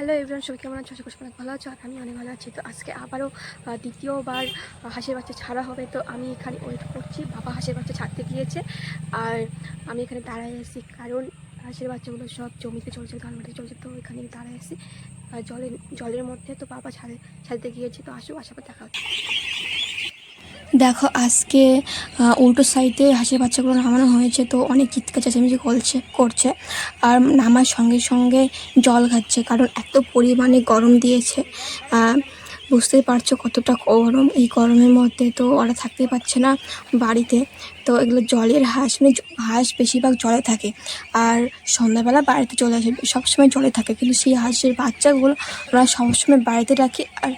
Hello everyone সবাই কেমন আছো? আশা অনেক ভালো আছো, আর আমি অনেক ভালো আছি। তো আজকে আবারও দ্বিতীয়বার হাঁসের বাচ্চা ছাড়া হবে। তো আমি এখানে ওয়েট করছি। বাবা হাঁসের বাচ্চা ছাড়তে গিয়েছে। আর আমি এখানে দাঁড়ায় আসি কারণ হাঁসের বাচ্চাগুলো সব জমিতে চলছে, ধান মাঠে চলছে। তো এখানে আছি আর জলের জলের মধ্যে। তো বাবা ছাড়ে, ছাড়তে গিয়েছে। তো আসো আশা করে দেখা হচ্ছে। দেখো, আজকে উল্টো সাইডে হাঁসের বাচ্চাগুলো নামানো হয়েছে, তো অনেক চিৎকার, চেঁচামেচি করছে করছে। আর নামার সঙ্গে সঙ্গে জল খাচ্ছে, কারণ এত পরিমাণে গরম দিয়েছে। বুঝতেই পারছ কতটা গরম এই গরমের মধ্যে, তো ওরা থাকতেই পারছে না বাড়িতে। তো এগুলো জলের হাঁস মানে হাঁস বেশিরভাগ জলে থাকে। আর সন্ধ্যাবেলা বাড়িতে চলে আসে, সবসময় জলে থাকে, কিন্তু সেই হাঁসের বাচ্চাগুলো আমরা সবসময় বাড়িতে রাখি। আর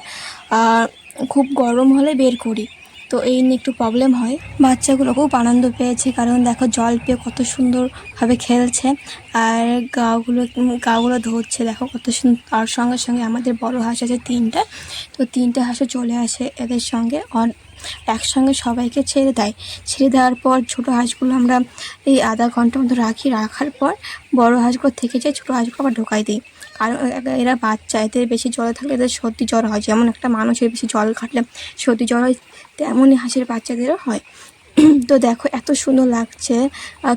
খুব গরম হলে বের করি। তো এই নিয়ে একটু প্রবলেম হয়। বাচ্চাগুলো খুব আনন্দ পেয়েছে কারণ দেখো জল পেয়ে কত সুন্দরভাবে খেলছে আর গাগুলো গাগুলো ধরছে দেখো কত সুন্দর। আর সঙ্গে সঙ্গে আমাদের বড় হাঁস আছে তিনটা। তো তিনটে হাঁসও চলে আসে এদের সঙ্গে। অন একসঙ্গে সবাইকে ছেড়ে দেয়। ছেড়ে দেওয়ার পর ছোটো হাঁসগুলো আমরা এই আধা ঘণ্টার মতো রাখি। রাখার পর বড় হাঁসগুলো থেকে যায়, ছোটো হাঁসগুলো আবার ঢোকাই দিই কারণ এরা বাচ্চা, এদের বেশি জলে থাকলে এদের সর্দি জ্বর হয়। যেমন একটা মানুষের বেশি জল খাটলে সর্দি জ্বর হয়, তেমনই হাঁসের বাচ্চাদেরও হয়। তো দেখো এত সুন্দর লাগছে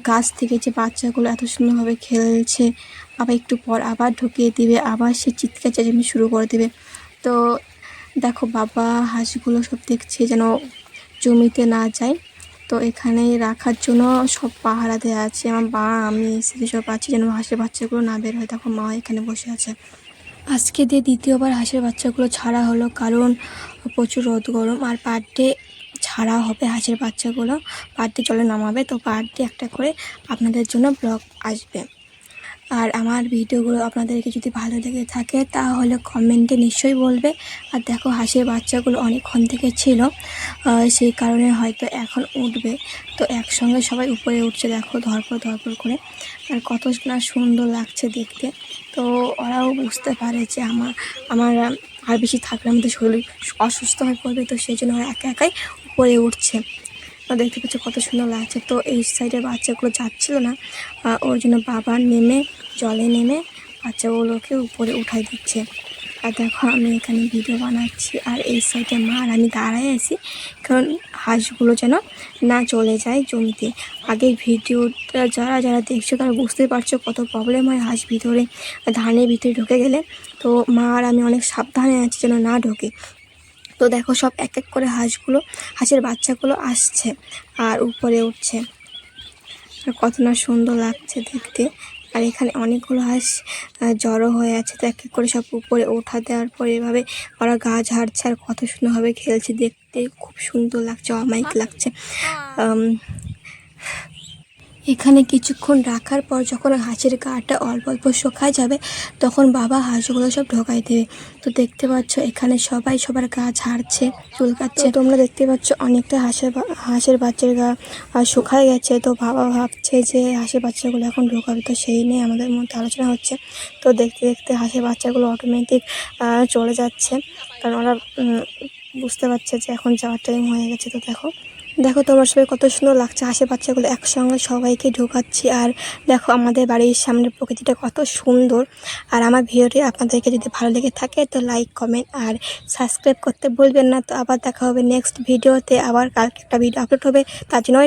গাছ থেকে যে বাচ্চাগুলো এত সুন্দরভাবে খেলছে, আবার একটু পর আবার ঢুকিয়ে দিবে, আবার সে চিৎকার চেঁচামেচি শুরু করে দেবে। তো দেখো বাবা হাঁসগুলো সব দেখছে যেন জমিতে না যায়। তো এখানে রাখার জন্য সব পাহারা দেওয়া আছে। আমার বা আমি এসে সব আছি যেন হাঁসের বাচ্চাগুলো না বের হয়। দেখো মা এখানে বসে আছে। আজকে দিয়ে দ্বিতীয়বার হাঁসের বাচ্চাগুলো ছাড়া হলো, কারণ প্রচুর রোদ, গরম, আর পার ডে ছাড়া হবে হাঁসের বাচ্চাগুলো। পার ডে জলে নামাবে। তো পার ডে একটা করে আপনাদের জন্য ব্লগ আসবে। আর আমার ভিডিওগুলো আপনাদেরকে যদি ভালো লেগে থাকে, তাহলে কমেন্টে নিশ্চয়ই বলবে। আর দেখো, হাঁসের বাচ্চাগুলো অনেকক্ষণ থেকে ছিল সেই কারণে হয়তো এখন উঠবে। তো একসঙ্গে সবাই উপরে উঠছে, দেখো, ধরপর ধরপর করে। আর কত না সুন্দর লাগছে দেখতে। তো ওরাও বুঝতে পারে যে আমার আমার আর বেশি থাকলে আমাদের শরীর অসুস্থ হয়ে পড়বে, তো সেই জন্য ওরা একা একাই উপরে উঠছে। দেখতে পাচ্ছ কত সুন্দর লাগছে। তো এই সাইডে বাচ্চাগুলো যাচ্ছিল না ওর জন্য বাবা নেমে, জলে নেমে বাচ্চাগুলোকে উপরে উঠাই দিচ্ছে। আর দেখো, আমি এখানে ভিডিও বানাচ্ছি। আর এই সাইডে মা আর আমি দাঁড়াই আছি, কারণ হাঁসগুলো যেন না চলে যায় জমিতে। আগে ভিডিওটা যারা যারা দেখছ, তারা বুঝতেই পারছ কত প্রবলেম হয় হাঁস ভিতরে, ধানের ভিতরে ঢুকে গেলে। তো মা আর আমি অনেক সাবধানে আছি যেন না ঢোকে। তো দেখো সব এক এক করে হাঁসগুলো, হাঁসের বাচ্চাগুলো আসছে আর উপরে উঠছে। আর কত না সুন্দর লাগছে দেখতে। আর এখানে অনেকগুলো হাঁস জড়ো হয়ে আছে। তো এক এক করে সব উপরে ওঠা দেওয়ার পরে এভাবে ওরা গা ঝাড়ছে আর কত সুন্দরভাবে খেলছে দেখতে। খুব সুন্দর লাগছে, অমায়িক লাগছে। এখানে কিছুক্ষণ রাখার পর যখন হাঁসের গাটা অল্প অল্প শুকায় যাবে, তখন বাবা হাঁসগুলো সব ঢোকাই দেবে। তো দেখতে পাচ্ছ, এখানে সবাই সবার গা ঝাড়ছে চুলকাচ্ছে তোমরা দেখতে পাচ্ছ, অনেকটা হাঁসের হাঁসের বাচ্চার গা শুকায় গেছে। তো বাবা ভাবছে যে হাঁসের বাচ্চাগুলো এখন ঢোকাবে, তো সেই নিয়ে আমাদের মধ্যে আলোচনা হচ্ছে। তো দেখতে দেখতে হাঁসের বাচ্চাগুলো অটোমেটিক চলে যাচ্ছে। কারণ ওরা বুঝতে পারছে যে এখন যাওয়ার টাইম হয়ে গেছে। তো দেখো দেখো তোমার সবাই কত সুন্দর লাগছে, আশেপাশেগুলো একসঙ্গে সবাইকে ঢোকাচ্ছি। আর দেখো আমাদের বাড়ির সামনের প্রকৃতিটা কত সুন্দর। আর আমার ভিডিওটি আপনাদেরকে যদি ভালো লেগে থাকে তো লাইক কমেন্ট আর সাবস্ক্রাইব করতে ভুলবেন না। তো আবার দেখা হবে নেক্সট ভিডিওতে আবার কালকে একটা ভিডিও আপলোড হবে। তার জন্য